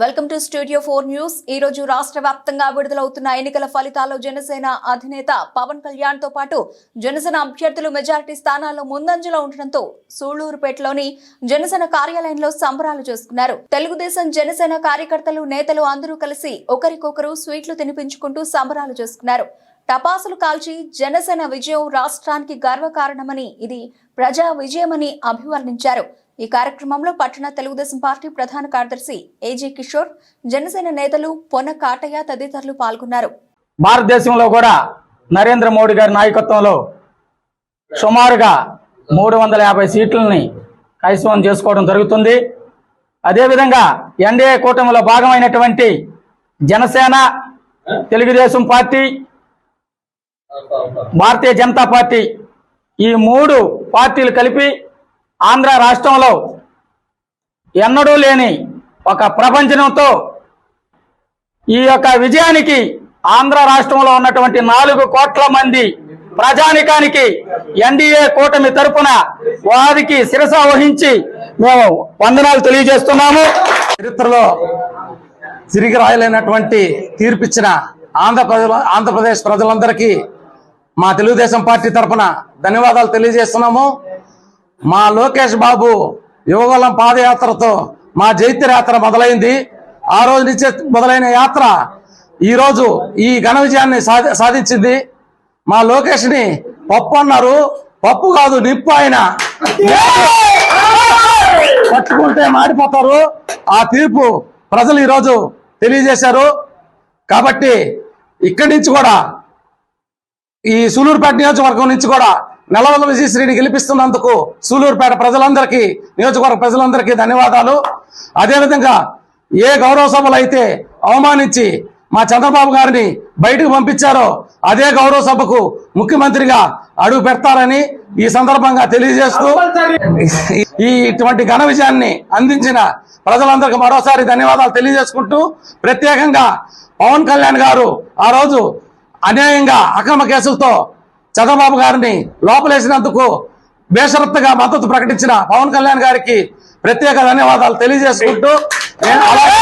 Welcome to studio four news ఈ రోజు రాష్ట్ర వ్యాప్తంగా విడుదలవుతున్న ఎన్నికల ఫలితాల్లో జనసేన అధినేత పవన్ కళ్యాణ్తో పాటు జనసేన అభ్యర్థులు మెజారిటీ స్థానాల్లో ముందంజలో ఉండడంతో సూళ్ళూరుపేటలోని జనసేన కార్యాలయంలో సంబరాలు చేసుకున్నారు. తెలుగుదేశం జనసేన కార్యకర్తలు నేతలు అందరూ కలిసి ఒకరికొకరు స్వీట్లు తినిపించుకుంటూ సంబరాలు చేసుకున్నారు. టపాసులు కాల్చి జనసేన విజయం రాష్ట్రానికి గర్వకారణమని ఇది ప్రజా విజయమని అభివర్ణించారు. ఈ కార్యక్రమంలో పట్టణ తెలుగుదేశం పార్టీ ప్రధాన కార్యదర్శి ఏజీ కిషోర్ జనసేన నేతలు పొన్న కాటయ్య తదితరులు పాల్గొన్నారు. భారతదేశంలో కూడా నరేంద్ర మోడీ గారి నాయకత్వంలో సుమారుగా మూడు వందల యాభై సీట్లని కైసవం చేసుకోవడం జరుగుతుంది. అదేవిధంగా ఎన్డీఏ కూటమిలో భాగమైనటువంటి జనసేన తెలుగుదేశం పార్టీ భారతీయ జనతా పార్టీ ఈ మూడు పార్టీలు కలిపి ఆంధ్ర రాష్ట్రంలో ఎన్నడూ లేని ఒక ప్రపంచంతో ఈ యొక్క విజయానికి ఆంధ్ర రాష్ట్రంలో ఉన్నటువంటి నాలుగు కోట్ల మంది ప్రజానికానికి ఎన్డీఏ కూటమి తరపున వారికి శిరస వహించి మేము వందనాలు తెలియజేస్తున్నాము. చరిత్రలో తిరిగి రాయలేనటువంటి తీర్పిచ్చిన ఆంధ్ర ప్రజల ఆంధ్రప్రదేశ్ ప్రజలందరికీ మా తెలుగుదేశం పార్టీ తరఫున ధన్యవాదాలు తెలియజేస్తున్నాము. మా లోకేష్ బాబు యువగలం పాదయాత్రతో మా జైత్యయాత్ర మొదలైంది. ఆ రోజు నుంచే మొదలైన యాత్ర ఈరోజు ఈ ఘన విజయాన్ని సాధించింది. మా లోకేష్ని పప్పు అన్నారు. పప్పు కాదు నిప్పు ఆయన. పట్టుకుంటే మాడిపోతారు. ఆ తీర్పు ప్రజలు ఈరోజు తెలియజేశారు. కాబట్టి ఇక్కడి నుంచి కూడా ఈ సూలూరుపేట నియోజకవర్గం నుంచి కూడా నెలవల విజయశ్రీని గెలిపిస్తున్నందుకు సూలూరుపేట ప్రజలందరికీ నియోజకవర్గ ప్రజలందరికీ ధన్యవాదాలు. అదేవిధంగా ఏ గౌరవ సభలు అయితే అవమానించి మా చంద్రబాబు గారిని బయటకు పంపించారో అదే గౌరవ సభకు ముఖ్యమంత్రిగా అడుగు పెడతారని ఈ సందర్భంగా తెలియజేస్తూ ఈ ఇటువంటి ఘన విజయాన్ని అందించిన ప్రజలందరికీ మరోసారి ధన్యవాదాలు తెలియజేసుకుంటూ ప్రత్యేకంగా పవన్ కళ్యాణ్ గారు ఆ రోజు అన్యాయంగా అక్రమ కేసులతో చంద్రబాబు గారిని లోపలేసినందుకు బేషరత్తుగా మద్దతు ప్రకటించిన పవన్ కళ్యాణ్ గారికి ప్రత్యేక ధన్యవాదాలు తెలియజేసుకుంటూ నేను అలాగే